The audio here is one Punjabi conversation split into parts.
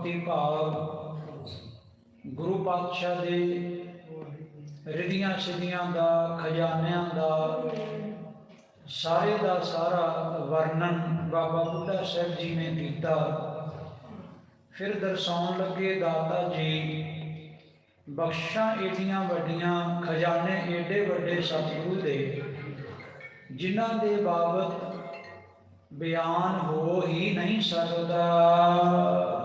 ਭਗਤੀ ਭਾਵ ਗੁਰੂ ਪਾਤਸ਼ਾਹ ਦੇ ਰਿਧੀਆਂ ਸਿਧੀਆਂ ਦਾ, ਖਜ਼ਾਨਿਆਂ ਦਾ, ਸਾਰੇ ਦਾ ਸਾਰਾ ਵਰਣਨ ਬਾਬਾ ਬੁੱਢਾ ਸਾਹਿਬ ਜੀ ਨੇ ਕੀਤਾ। ਫਿਰ ਦਰਸਾਉਣ ਲੱਗੇ, ਦਾਤਾ ਜੀ, ਬਖਸ਼ਾਂ ਏਡੀਆਂ ਵੱਡੀਆਂ, ਖਜ਼ਾਨੇ ਏਡੇ ਵੱਡੇ ਸਤਿਗੁਰੂ ਦੇ, ਜਿਨ੍ਹਾਂ ਦੇ ਬਾਬਤ ਬਿਆਨ ਹੋ ਹੀ ਨਹੀਂ ਸਕਦਾ।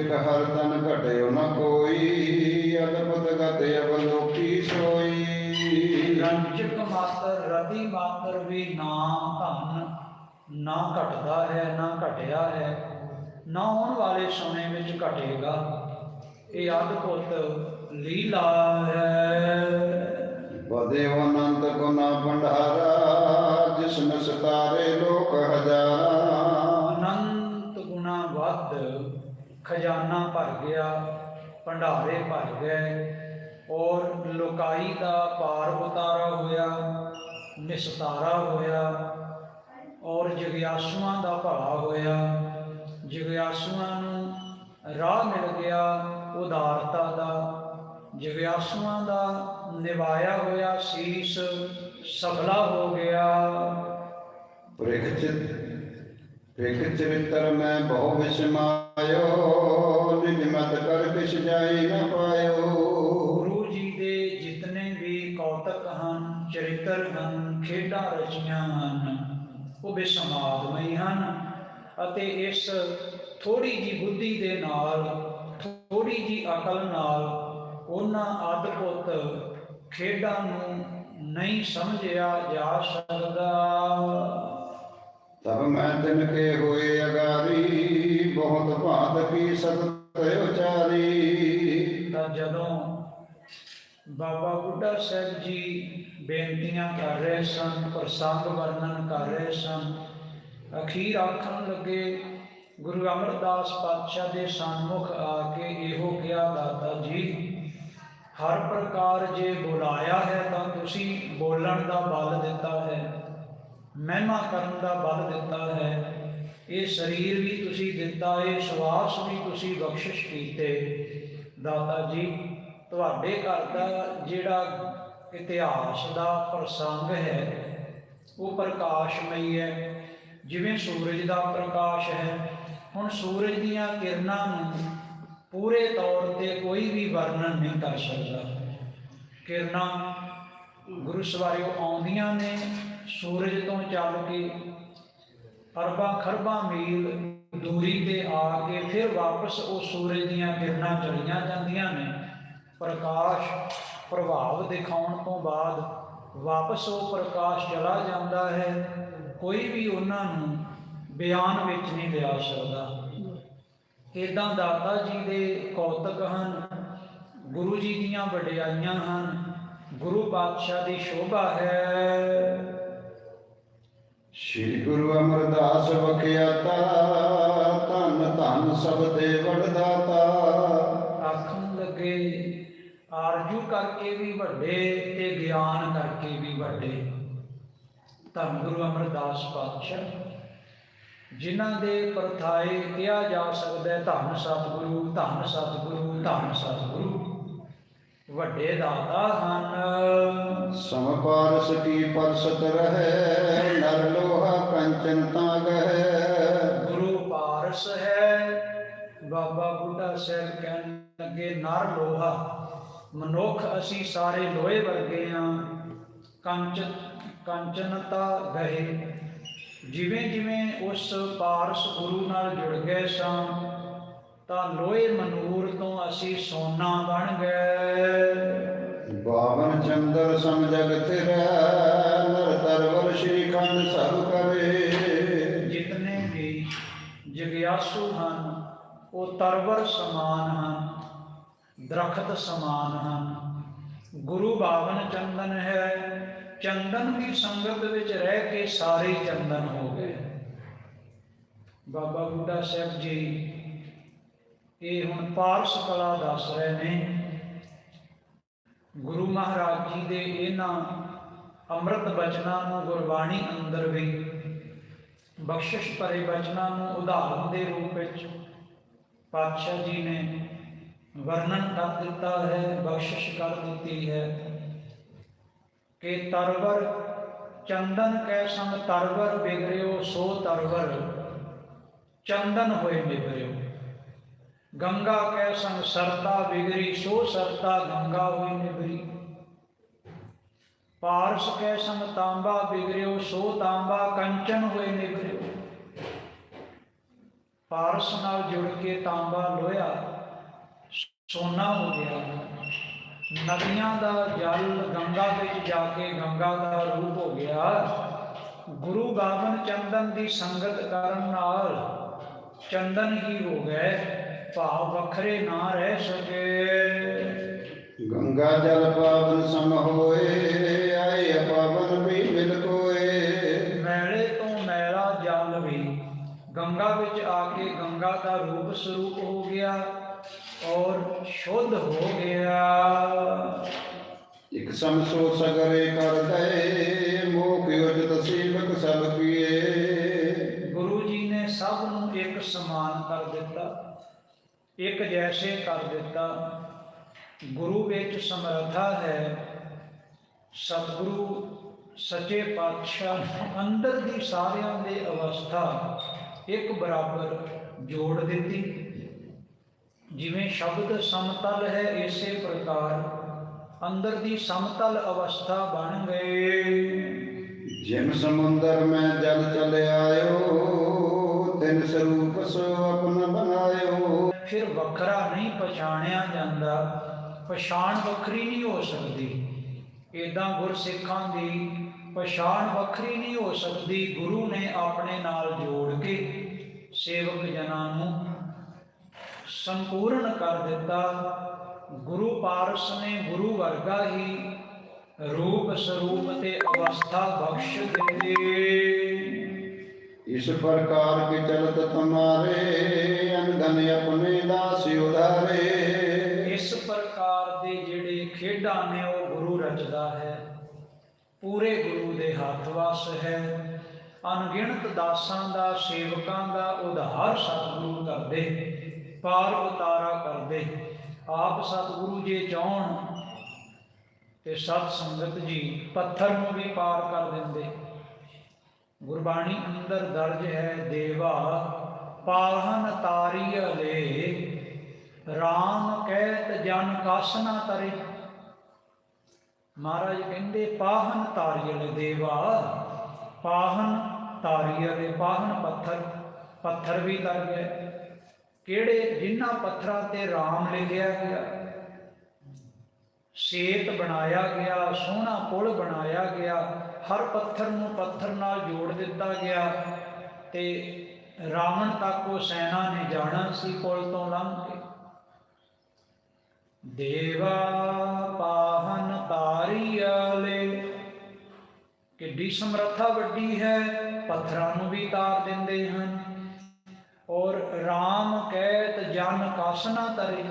ਰੰਚਕ ਹਰ ਤਨ ਘਟਿਓ ਨ ਕੋਈ ਅਦਭੁਤ ਗਤਿ ਅਵਲੋਕੀ ਸੋਈ। ਰੰਜਕ ਮਾਤਰ ਰਤੀ ਮਾਤਰ ਵੀ ਨਾਮ ਧਨ ਨਾ ਘਟਦਾ ਹੈ ਨਾ ਘਟਿਆ ਹੈ। ਨਾ ਆਉਣ ਵਾਲੇ ਸਮੇਂ ਵਿੱਚ ਘਟੇਗਾ। ਇਹ ਅਦਭੁਤ ਲੀਲਾ ਹੈ। ਬਦਿਓ ਅਨੰਤ ਗੁਨਾ ਭੰਡਾਰਾ ਜਿਸਨ ਸਤਾਰੇ ਲੋਕ ਹਜ਼ਾਰਾਂ। ਖਜ਼ਾਨਾ ਭਰ ਗਿਆ, ਭੰਡਾਰੇ ਭਰ ਗਏ ਔਰ ਲੋਕਾਈ ਦਾ ਪਾਰ ਉਤਾਰਾ ਹੋਇਆ, ਨਿਸਤਾਰਾ ਹੋਇਆ ਔਰ ਜਗਿਆਸੂਆਂ ਦਾ ਭਲਾ ਹੋਇਆ। ਜਗਿਆਸੂਆਂ ਨੂੰ ਰਾਹ ਮਿਲ ਗਿਆ ਉਦਾਰਤਾ ਦਾ। ਜਗਿਆਸੂਆਂ ਦਾ ਨਿਭਾਇਆ ਹੋਇਆ ਸੀਸ ਸਫਲਾ ਹੋ ਗਿਆ। ਪ੍ਰਿਖ ਚਿਤ ਪ੍ਰਿਖ ਮੈਂ ਬਹੁ ਵਿਸਮਾਇਓ, ਨਿਜ ਮਤ ਕਰ ਕਿਛ ਜਾਈ ਨ ਪਾਇਓ। ਗੁਰੂ ਜੀ ਦੇ ਜਿਤਨੇ ਵੀ ਕੌਤਕ ਹਨ, ਚਰਿੱਤਰ ਹਨ, ਖੇਡਾਂ ਰਚੀਆਂ ਹਨ, ਉਹ ਬੇਸਮਾਦਮਈ ਹਨ। ਅਤੇ ਇਸ ਥੋੜੀ ਜੀ ਬੁੱਧੀ ਦੇ ਨਾਲ ਥੋੜੀ ਜੀ ਅਕਲ ਨਾਲ ਉਹਨਾਂ ਅਦਭੁਤ ਖੇਡਾਂ ਨੂੰ ਨਹੀਂ ਸਮਝਿਆ ਜਾ ਸਕਦਾ। ਤਬ ਮੈਂ ਤਿਨ ਕੇ ਹੋਏ ਅਗਾਰੀ, ਬਹੁਤ ਭਾਂਤ ਕੀ ਸਤਿ ਉਚਾਰੀ। ਤਾਂ ਜਦੋਂ ਬਾਬਾ ਬੁੱਢਾ ਸਾਹਿਬ ਜੀ ਬੇਨਤੀਆਂ ਕਰ ਰਹੇ ਸਨ ਪ੍ਰਸੰਗ ਵਰਣਨ ਕਰ ਰਹੇ ਸਨ, ਅਖੀਰ ਆਖਣ ਲੱਗੇ, ਗੁਰੂ ਅਮਰਦਾਸ ਪਾਤਸ਼ਾਹ ਦੇ ਸਨਮੁਖ ਆ ਕੇ ਇਹੋ ਕਿਹਾ ਦਾਤਾ ਜੀ, ਹਰ ਪ੍ਰਕਾਰ ਜੇ ਬੁਲਾਇਆ ਹੈ ਤਾਂ ਤੁਸੀਂ ਬੋਲਣ ਦਾ ਬਲ ਦਿੱਤਾ ਹੈ। ਮਹਿਮਾ ਕਰਨ ਦਾ ਬਲ ਦਿੱਤਾ ਹੈ। ਇਹ ਸਰੀਰ ਵੀ ਤੁਸੀਂ ਦਿੱਤਾ, ਇਹ ਸਵਾਸ ਵੀ ਤੁਸੀਂ ਬਖਸ਼ਿਸ਼ ਕੀਤੇ। ਦਾਤਾ ਜੀ, ਤੁਹਾਡੇ ਘਰ ਦਾ ਜਿਹੜਾ ਇਤਿਹਾਸ ਦਾ ਪ੍ਰਸੰਗ ਹੈ, ਉਹ ਪ੍ਰਕਾਸ਼ਮਈ ਹੈ। ਜਿਵੇਂ ਸੂਰਜ ਦਾ ਪ੍ਰਕਾਸ਼ ਹੈ, ਹੁਣ ਸੂਰਜ ਦੀਆਂ ਕਿਰਨਾਂ ਨੂੰ ਪੂਰੇ ਤੌਰ ਤੇ ਕੋਈ ਵੀ ਵਰਣਨ ਨਹੀਂ ਕਰ ਸਕਦਾ। ਕਿਰਨਾਂ ਗੁਰੂ ਸਵਾਰਿਓ ਆਉਂਦੀਆਂ ਨੇ ਸੂਰਜ ਤੋਂ ਚੱਲ ਕੇ ਅਰਬਾਂ ਖਰਬਾਂ ਮੀਲ ਦੂਰੀ ਤੇ ਆ ਕੇ ਫਿਰ ਵਾਪਸ ਉਹ ਸੂਰਜ ਦੀਆਂ ਕਿਰਨਾਂ ਚਲੀਆਂ ਜਾਂਦੀਆਂ ਨੇ। ਪ੍ਰਕਾਸ਼ ਪ੍ਰਭਾਵ ਦਿਖਾਉਣ ਤੋਂ ਬਾਅਦ ਵਾਪਸ ਉਹ ਪ੍ਰਕਾਸ਼ ਚਲਾ ਜਾਂਦਾ ਹੈ। ਕੋਈ ਵੀ ਉਹਨਾਂ ਨੂੰ ਬਿਆਨ ਵਿੱਚ ਨਹੀਂ ਲਿਆ ਸਕਦਾ। ਇਦਾਂ ਦਾਤਾ ਜੀ ਦੇ ਕੌਤਕ ਹਨ, ਗੁਰੂ ਜੀ ਦੀਆਂ ਵਡਿਆਈਆਂ ਹਨ, ਗੁਰੂ ਪਾਤਸ਼ਾਹ ਦੀ ਸ਼ੋਭਾ ਹੈ। ਸ੍ਰੀ ਗੁਰੂ ਅਮਰਦਾਸ ਬਖਿਆਤਾ ਧੰਨ ਧੰਨ ਸਭ ਦੇ ਵਡਦਾਤਾ। ਆਖਣ ਲੱਗੇ, ਆਰਜੂ ਕਰਕੇ ਵੀ ਵੱਡੇ ਤੇ ਗਿਆਨ ਕਰਕੇ ਵੀ ਵੱਡੇ। ਧੰਨ ਗੁਰੂ ਅਮਰਦਾਸ ਪਾਤਸ਼ਾਹ, ਜਿਨ੍ਹਾਂ ਦੇ ਪਰਥਾਏ ਕਿਹਾ ਜਾ ਸਕਦਾ ਧੰਨ ਸਤਿਗੁਰੂ ਧੰਨ ਸਤਿਗੁਰੂ ਧੰਨ ਸਤਿਗੁਰੂ। ਵੱਡੇ ਦਾਤਾ ਹਨ। ਸਮਪਾਰਸ ਕੀ ਪਰਸਤ ਰਹੇ ਨਰ ਲੋਹਾ ਕੰਚਨ ਤਾਂ ਗਹਿ। ਗੁਰੂ ਪਾਰਸ ਹੈ ਬਾਬਾ ਬੁੱਢਾ ਸਾਹਿਬ ਕਹਿਣ ਲੱਗੇ ਨਰ ਲੋਹਾ ਮਨੁੱਖ ਅਸੀਂ ਸਾਰੇ ਲੋਹੇ ਵਰਗੇ ਹਾਂ ਕੰਚ ਕੰਚਨਤਾ ਗਏ ਜਿਵੇਂ ਜਿਵੇਂ ਉਸ ਪਾਰਸ ਗੁਰੂ ਨਾਲ ਜੁੜ ਗਏ ਸਾਂ ਤਾਂ ਲੋਹੇ ਮਨੂਰ ਤੋਂ ਅਸੀਂ ਸੋਨਾ ਬਣ ਗਏ। ਬਾਵਨ ਚੰਦਰ ਸਮ ਜਗ ਥਿਰੈ ਨਰ ਤਰਵਰ ਸ਼੍ਰੀ ਖੰਡ ਸਭ ਕਰੇ। ਜਿਤਨੇ ਵੀ ਜਗਿਆਸੂ ਹਨ ਉਹ ਤਰਵਰ ਸਮਾਨ ਹਨ ਦਰਖਤ ਸਮਾਨ ਹਨ। ਗੁਰੂ ਬਾਵਨ ਚੰਦਨ ਹੈ ਚੰਦਨ ਦੀ ਸੰਗਤ ਵਿੱਚ ਰਹਿ ਕੇ ਸਾਰੇ ਚੰਦਨ ਹੋ ਗਏ। ਬਾਬਾ ਬੁੱਢਾ ਸਾਹਿਬ ਜੀ ਇਹ ਹੁਣ ਪਾਰਸ ਕਲਾ ਦੱਸ ਰਹੇ ਨੇ। ਗੁਰੂ ਮਹਾਰਾਜ ਜੀ ਦੇ ਇਹਨਾਂ ਅੰਮ੍ਰਿਤ ਬਚਨਾਂ ਨੂੰ ਗੁਰਬਾਣੀ ਅੰਦਰ ਵੀ, ਬਖਸ਼ਿਸ਼ ਭਰੇ ਬਚਨਾਂ ਨੂੰ ਉਦਾਹਰਨ ਦੇ ਰੂਪ ਵਿੱਚ ਪਾਤਸ਼ਾਹ ਜੀ ਨੇ ਵਰਣਨ ਕਰ ਦਿੱਤਾ ਹੈ, ਬਖਸ਼ਿਸ਼ ਕਰ ਦਿੱਤੀ ਹੈ ਕਿ ਤਰਵਰ ਚੰਦਨ ਕੈ ਸੰਗ ਤਰਵਰ ਬਿਗਰਿਓ, ਸੋ ਤਰਵਰ ਚੰਦਨ ਹੋਏ ਬਿਗਰਿਓ। ਗੰਗਾ ਕੈ ਸੰਗ ਸਰਤਾ ਬਿਗਰੀ ਸੋ ਸਰਤਾ ਗੰਗਾ ਹੋਈ ਨਿਬਰੀ ਪਾਰਸ ਕੈ ਸੰਗ ਤਾਂਬਾ ਬਿਗਰਿਓ ਸੋ ਤਾਂਬਾ ਕੰਚਨ ਹੋਏ ਨਿਬਰਿਓ ਪਾਰਸ ਨਾਲ ਜੁੜ ਕੇ ਤਾਂਬਾ ਲੋਹਾ ਸੋਨਾ ਹੋ ਗਿਆ। ਨਦੀਆਂ ਦਾ ਜਲ ਗੰਗਾ ਵਿੱਚ ਜਾ ਕੇ ਗੰਗਾ ਦਾ ਰੂਪ ਹੋ ਗਿਆ। ਗੁਰੂ ਗਾਵਨ ਚੰਦਨ ਦੀ ਸੰਗਤ ਕਰਨ ਨਾਲ ਚੰਦਨ ਹੀ ਹੋ ਗਏ। ਭਾਵ ਵੱਖਰੇ ਨਾ ਰਹਿ ਸਕੇ। ਗੰਗਾ ਜਲ ਪਾਵਨ ਸਮ ਹੋਏ ਆਏ ਅਪਾਵਨ ਵੀ ਮਿਲ ਕੋਏ। ਮੈਲੇ ਤੋਂ ਮੈਲਾ ਜਲ ਵੀ ਗੰਗਾ ਵਿੱਚ ਆ ਕੇ ਗੰਗਾ ਦਾ ਰੂਪ ਸਰੂਪ ਹੋ ਗਿਆ ਔਰ ਸ਼ੁੱਧ ਹੋ ਗਿਆ। ਇਕ ਸਮ ਸੋ ਸਗਰੇ ਕਰ ਗਏ ਮੋਖ ਉਚਿਤ ਸੇਵਕ ਸਭ ਕੀਏ। ਗੁਰੂ ਜੀ ਨੇ ਸਭ ਨੂੰ ਇੱਕ ਸਮਾਨ ਕਰ ਦਿੱਤਾ। ਇੱਕ ਜੈਸੇ ਕਰ ਦਿੱਤਾ। ਗੁਰੂ ਵਿੱਚ ਸਮਰੱਥਾ ਹੈ। ਸਤਿਗੁਰੂ, ਸੱਚੇ ਪਾਤਸ਼ਾਹ ਅੰਦਰ ਦੀ ਸਾਰਿਆਂ ਦੇ ਅਵਸਥਾ ਇੱਕ ਬਰਾਬਰ ਜੋੜ ਦਿੱਤੀ। ਜਿਵੇਂ ਸ਼ਬਦ ਸਮਤਲ ਹੈ, ਇਸੇ ਪ੍ਰਕਾਰ ਅੰਦਰ ਦੀ ਸਮਤਲ ਅਵਸਥਾ ਬਣ ਗਏ। ਜਿਨ ਸਮੁੰਦਰ ਮੈਂ ਜਲ ਚਲੇ ਆਇਓ, ਤਿਨ ਸਰੂਪ ਸੋ ਆਪਨ ਫਿਰ ਵੱਖਰਾ ਨਹੀਂ ਪਛਾਣਿਆ ਜਾਂਦਾ, ਪਛਾਣ ਵੱਖਰੀ ਨਹੀਂ ਹੋ ਸਕਦੀ। ਏਦਾਂ ਗੁਰਸਿੱਖਾਂ ਦੀ ਪਛਾਣ ਵੱਖਰੀ ਨਹੀਂ ਹੋ ਸਕਦੀ, ਗੁਰੂ ਨੇ ਆਪਣੇ ਨਾਲ ਜੋੜ ਕੇ ਸੇਵਕ ਜਨਾਂ ਨੂੰ ਸੰਪੂਰਨ ਕਰ ਦਿੱਤਾ। ਗੁਰੂ ਪਾਰਸ ਨੇ ਗੁਰੂ ਵਰਗਾ ਹੀ ਰੂਪ ਸਰੂਪ ਤੇ ਅਵਸਥਾ ਬਖਸ਼ ਦਿੱਤੀ। ਇਸ ਪ੍ਰਕਾਰ ਕੇ ਚਲਤ ਤੁਮਾਰੇ ਅੰਗਨ ਆਪਣੇ ਦਾਸ ਉਧਾਰੇ ਇਸ ਪ੍ਰਕਾਰ ਦੇ ਜਿਹੜੇ ਖੇਡਾਂ ਨੇ, ਉਹ ਗੁਰੂ ਰਚਦਾ ਹੈ। ਪੂਰੇ ਗੁਰੂ ਦੇ ਹੱਥ ਵਸ ਹੈ। ਅਣਗਿਣਤ ਦਾਸਾਂ ਦਾ, ਸੇਵਕਾਂ ਦਾ ਉਧਾਰ ਸਤਿਗੁਰੂ ਕਰਦੇ, ਪਾਰ ਉਤਾਰਾ ਕਰਦੇ। ਆਪ ਸਤਿਗੁਰੂ ਜੇ ਚਾਹਣ, ਤੇ ਸਤ ਸੰਗਤ ਜੀ ਪੱਥਰ ਨੂੰ ਵੀ ਪਾਰ ਕਰ ਦਿੰਦੇ। ਗੁਰਬਾਣੀ ਅੰਦਰ ਦਰਜ ਹੈ, ਦੇਵਾ ਪਾਹਨ ਤਾਰੀਅਲੇ RAM ਕਹਿਤ ਜਨ ਕਾਸਨਾ ਤਰੇ। ਮਹਾਰਾਜ ਕਹਿੰਦੇ, ਪਾਹਨ ਤਾਰੀ ਤਾਰੀਅਲੇ ਦੇਵਾ, ਪਾਹਨ ਤਾਰੀਅਲੇ ਪਾਹਨ ਪੱਥਰ ਪੱਥਰ ਵੀ ਤਰ ਗਏ ਕਿਹੜੇ? ਜਿਨ੍ਹਾਂ ਪੱਥਰਾਂ ਤੇ RAM ਲਿਖਿਆ ਗਿਆ, ਸੇਤ ਬਣਾਇਆ ਗਿਆ, ਸੋਹਣਾ ਪੁਲ ਬਣਾਇਆ ਗਿਆ ਹਰ ਪੱਥਰ ਨੂੰ ਪੱਥਰ ਨਾਲ ਜੋੜ ਦਿੱਤਾ ਗਿਆ ਤੇ ਰਾਵਣ ਤੱਕ ਉਹ ਸੈਨਾ ਨੇ ਜਾਣਾ ਸੀ ਪੁਲ ਤੋਂ ਲੰਘ ਕੇ। ਦੇਵਾ ਪਾਹਨ ਤਾਰੀਅਲੇ ਕਿੱਡੀ ਸਮਰੱਥਾ ਵੱਡੀ ਹੈ, ਪੱਥਰਾਂ ਨੂੰ ਵੀ ਤਾਰ ਦਿੰਦੇ ਹਨ। ਔਰ RAM ਕਹਿਤ ਜਨ ਕਾਸਨਾ ਤਰੇ,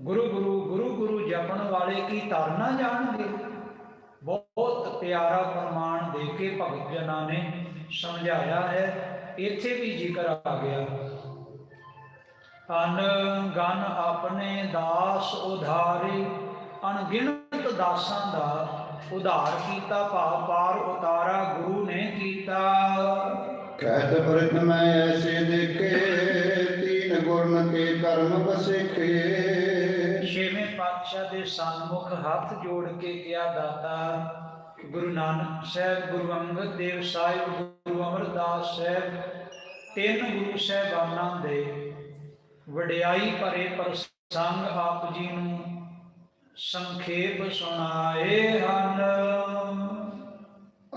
ਗੁਰੂ ਗੁਰੂ ਗੁਰੂ ਗੁਰੂ ਜਪਣ ਵਾਲੇ ਕੀ ਤਰਨਾ ਜਾਣਗੇ ਬਹੁਤ ਪਿਆਰਾ ਪ੍ਰਮਾਣ ਦੇ ਕੇ ਭਗਤ ਜਨਾਂ ਨੇ ਸਮਝਾਇਆ ਹੈ। ਇੱਥੇ ਵੀ ਜ਼ਿਕਰ ਆ ਗਿਆ। ਅਨ ਗਨ ਆਪਣੇ ਦਾਸ ਉਧਾਰੇ ਅਣਗਿਣਤ ਦਾਸਾਂ ਦਾ ਉਧਾਰ ਕੀਤਾ ਭਾਵ ਪਾਰ ਉਤਾਰਾ ਗੁਰੂ ਨੇ ਕੀਤਾ। ਕਹਿਤ ਬ੍ਰਿਤ ਮੈਂ ਐਸੇ ਦੇਖੇ ਤੀਨ ਗੁਰਨ ਕੇ ਕਰਮ ਬਸਿਖੇ ਛੇਵੇਂ ਪਾਤਸ਼ਾਹ ਦੇ ਸਨਮੁਖ ਹੱਥ ਜੋੜ ਕੇ ਕਿਹਾ ਦਾਤਾ। ਗੁਰੂ ਨਾਨਕ ਸਾਹਿਬ ਗੁਰੂ ਅੰਗਦ ਦੇਵ ਸਾਹਿਬ ਗੁਰੂ ਅਮਰਦਾਸ ਸਾਹਿਬ ਤਿੰਨ ਗੁਰੂ ਸਾਹਿਬਾਨਾਂ ਦੇ ਵਡਿਆਈ ਭਰੇ ਪ੍ਰਸੰਗ ਆਪ ਜੀ ਨੂੰ ਸੰਖੇਪ ਸੁਣਾਏ ਹਨ।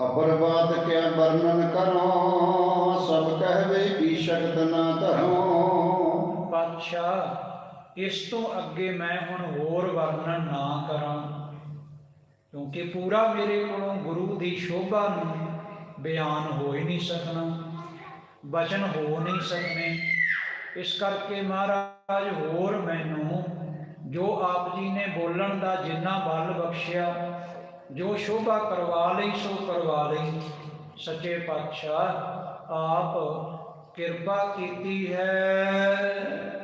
ਅਪਰ ਬਾਤ ਕਿਆ ਵਰਣਨ ਕਰੋ ਸਭ ਕਹਿਵੇ ਕੀ ਸ਼ਕਤ ਨਾ ਧਰੋ। ਪਾਤਸ਼ਾਹ ਇਸ ਤੋਂ ਅੱਗੇ ਮੈਂ ਹੁਣ ਹੋਰ ਵਰਣਨ ਨਾ ਕਰਾਂ। ਕਿਉਂਕਿ ਪੂਰਾ ਮੇਰੇ ਕੋਲੋਂ ਗੁਰੂ ਦੀ ਸ਼ੋਭਾ ਨੂੰ ਬਿਆਨ ਹੋ ਹੀ ਨਹੀਂ ਸਕਣਾ, ਬਚਨ ਹੋ ਨਹੀਂ ਸਕਣੇ। ਇਸ ਕਰਕੇ ਮਹਾਰਾਜ, ਹੋਰ ਮੈਨੂੰ ਜੋ ਆਪ ਜੀ ਨੇ ਬੋਲਣ ਦਾ ਜਿੰਨਾ ਬਲ ਬਖਸ਼ਿਆ, ਜੋ ਸ਼ੋਭਾ ਕਰਵਾ ਲਈ ਸੋ ਕਰਵਾ ਲਈ। ਸੱਚੇ ਪਾਤਸ਼ਾਹ, ਆਪ ਕਿਰਪਾ ਕੀਤੀ ਹੈ।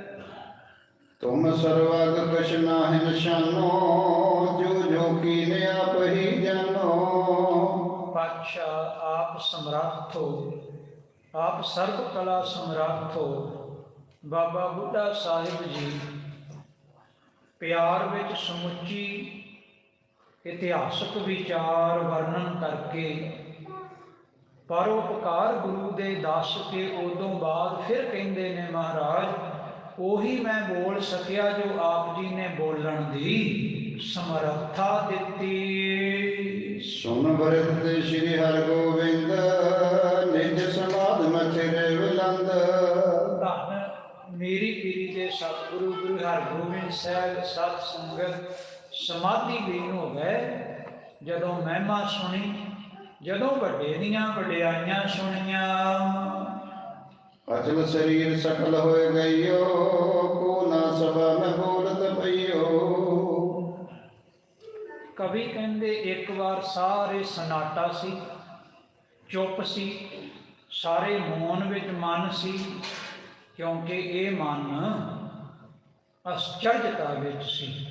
ਤੁਮ ਸਰਵਗ ਕਛ ਨਾਹਿ ਨਿਸ਼ਾਨੋ, ਜੋ ਜੋ ਕੀਨੇ ਆਪ ਹੀ ਜਾਨੋ ਪਾਤਸ਼ਾਹ, ਆਪ ਸਮਰੱਥ ਹੋ। ਆਪ ਸਰਬ ਕਲਾ ਸਮਰੱਥ ਹੋ। ਬਾਬਾ ਬੁੱਢਾ ਸਾਹਿਬ ਜੀ, ਪਿਆਰ ਵਿੱਚ ਸਮੁੱਚੀ ਇਤਿਹਾਸਕ ਵਿਚਾਰ ਵਰਣਨ ਕਰਕੇ ਪਰਉਪਕਾਰ ਗੁਰੂ ਦੇ ਦੱਸ ਕੇ ਉਦੋਂ ਬਾਅਦ ਫਿਰ ਕਹਿੰਦੇ ਨੇ ਮਹਾਰਾਜ ਉਹੀ ਮੈਂ ਬੋਲ ਸਕਿਆ ਜੋ ਆਪ ਜੀ ਨੇ ਬੋਲਣ ਦੀ। ਸਮਰੱਥਾ ਦਿੱਤੀ। ਸੁਨ ਬਰਤ ਸ੍ਰੀ ਹਰਗੋਬਿੰਦ ਨਿਜ ਸਮਾਧ ਮਥਿਰੇ ਵਿਲੰਦ ਧੰਨ ਮੇਰੀ ਪੀਰੀ ਦੇ ਸਤਿਗੁਰੂ ਗੁਰੂ ਹਰਗੋਬਿੰਦ ਸਾਹਿਬ ਸਤ ਸੰਗਤ ਸਮਾਧੀ ਲੀਨ ਹੋ ਗਏ। ਜਦੋਂ ਮਹਿਮਾ ਸੁਣੀ ਜਦੋਂ ਵੱਡੇ ਦੀਆਂ ਵਡਿਆਈਆਂ ਸੁਣੀਆਂ ਅਚਲ ਸਰੀਰ ਸਕਲ ਹੋਏ ਗਈਓ ਕੋ ਨਾ ਸਭਾ ਮੈਂ ਬੋਲਤ ਪਈਓ। ਕਵੀ ਕਹਿੰਦੇ, ਇੱਕ ਵਾਰ ਸਾਰੇ ਸਨਾਟਾ ਸੀ, ਚੁੱਪ ਸੀ, ਸਾਰੇ ਮੌਨ ਵਿੱਚ ਮਨ ਸੀ, ਕਿਉਂਕਿ ਇਹ ਮਨ ਅਸਚਰਜਤਾ ਵਿੱਚ ਸੀ।